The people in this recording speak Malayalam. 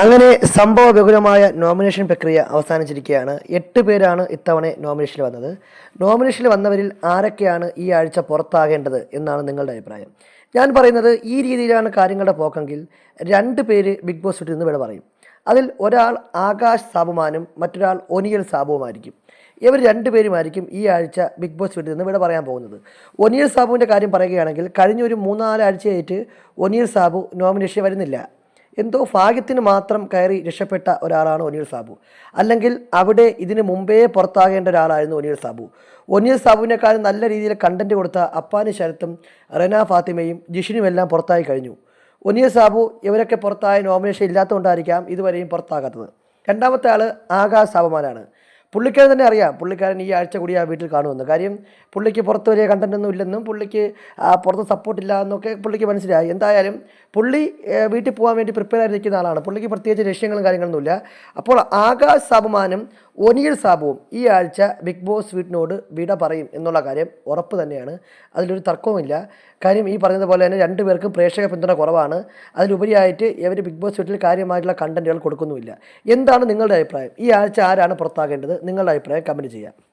അങ്ങനെ സംഭവ ബഹുലമായ നോമിനേഷൻ പ്രക്രിയ അവസാനിച്ചിരിക്കുകയാണ്. എട്ട് പേരാണ് ഇത്തവണ നോമിനേഷനിൽ വന്നത്. നോമിനേഷനിൽ വന്നവരിൽ ആരൊക്കെയാണ് ഈ ആഴ്ച പുറത്താകേണ്ടത് എന്നാണ് നിങ്ങളുടെ അഭിപ്രായം. ഞാൻ പറയുന്നത് ഈ രീതിയിലാണ് കാര്യങ്ങളുടെ പോക്കെങ്കിൽ രണ്ട് പേര് ബിഗ് ബോസ് വീട്ടിൽ നിന്ന് വിട പറയും. അതിൽ ഒരാൾ ആകാശ് സാബുമാനും മറ്റൊരാൾ ഒനിയൽ സാബുവുമായിരിക്കും. ഇവർ രണ്ടുപേരുമായിരിക്കും ഈ ആഴ്ച ബിഗ് ബോസ് വീട്ടിൽ നിന്ന് ഇവിടെ പറയാൻ പോകുന്നത്. ഒനിയൽ സാബുവിന്റെ കാര്യം പറയുകയാണെങ്കിൽ കഴിഞ്ഞ ഒരു മൂന്നാലാഴ്ചയായിട്ട് ഒനിയൽ സാബു നോമിനേഷൻ വരുന്നില്ല. എന്തോ ഭാഗ്യത്തിന് മാത്രം കയറി രക്ഷപ്പെട്ട ഒരാളാണ് ഒനിയൽ സാബു. അല്ലെങ്കിൽ അവിടെ ഇതിന് മുമ്പേ പുറത്താകേണ്ട ഒരാളായിരുന്നു ഒനിയൽ സാബു. ഒനിയൽ സാബുവിനേക്കാളും നല്ല രീതിയിൽ കണ്ടന്റ് കൊടുത്ത അപ്പാനി ശരത്തും റെന ഫാത്തിമയും ജിഷിനും എല്ലാം പുറത്തായി കഴിഞ്ഞു. ഒനിയൽ സാബു ഇവരൊക്കെ പുറത്തായ നോമിനേഷൻ ഇല്ലാത്തതുകൊണ്ടായിരിക്കാം ഇതുവരെയും പുറത്താകാത്തത്. രണ്ടാമത്തെ ആൾ ആകാശ് സാബുമാനാണ്. പുള്ളിക്കാരൻ തന്നെ അറിയാം. പുള്ളിക്കാരൻ ഈ ആഴ്ച കൂടി ആ വീട്ടിൽ കാണുമെന്ന്. കാര്യം പുള്ളിക്ക് പുറത്ത് വലിയ കണ്ടന്റൊന്നും ഇല്ലെന്നും പുള്ളിക്ക് പുറത്ത് സപ്പോർട്ടില്ല എന്നൊക്കെ പുള്ളിക്ക് മനസ്സിലായി. എന്തായാലും പുള്ളി വീട്ടിൽ പോകാൻ വേണ്ടി പ്രിപ്പയർ ആയിരിക്കുന്ന ആളാണ്. പുള്ളിക്ക് പ്രത്യേകിച്ച് ലക്ഷ്യങ്ങളും കാര്യങ്ങളൊന്നുമില്ല. അപ്പോൾ ആകാശ് സാബുമാനും ഒനിയൽ സാബുവും ഈ ആഴ്ച ബിഗ് ബോസ് വീട്ടിനോട് വിട പറയും എന്നുള്ള കാര്യം ഉറപ്പ് തന്നെയാണ്. അതിലൊരു തർക്കവുമില്ല. കാര്യം ഈ പറഞ്ഞതുപോലെ തന്നെ രണ്ടുപേർക്കും പ്രേക്ഷക പിന്തുണ കുറവാണ്. അതിലുപരിയായിട്ട് ഇവർ ബിഗ് ബോസ് വീട്ടിൽ കാര്യമായിട്ടുള്ള കണ്ടന്റുകൾ കൊടുക്കുന്നുമില്ല. എന്താണ് നിങ്ങളുടെ അഭിപ്രായം? ഈ ആഴ്ച ആരാണ് പുറത്താകേണ്ടത്? നിങ്ങളുടെ അഭിപ്രായം കമന്റ് ചെയ്യാം.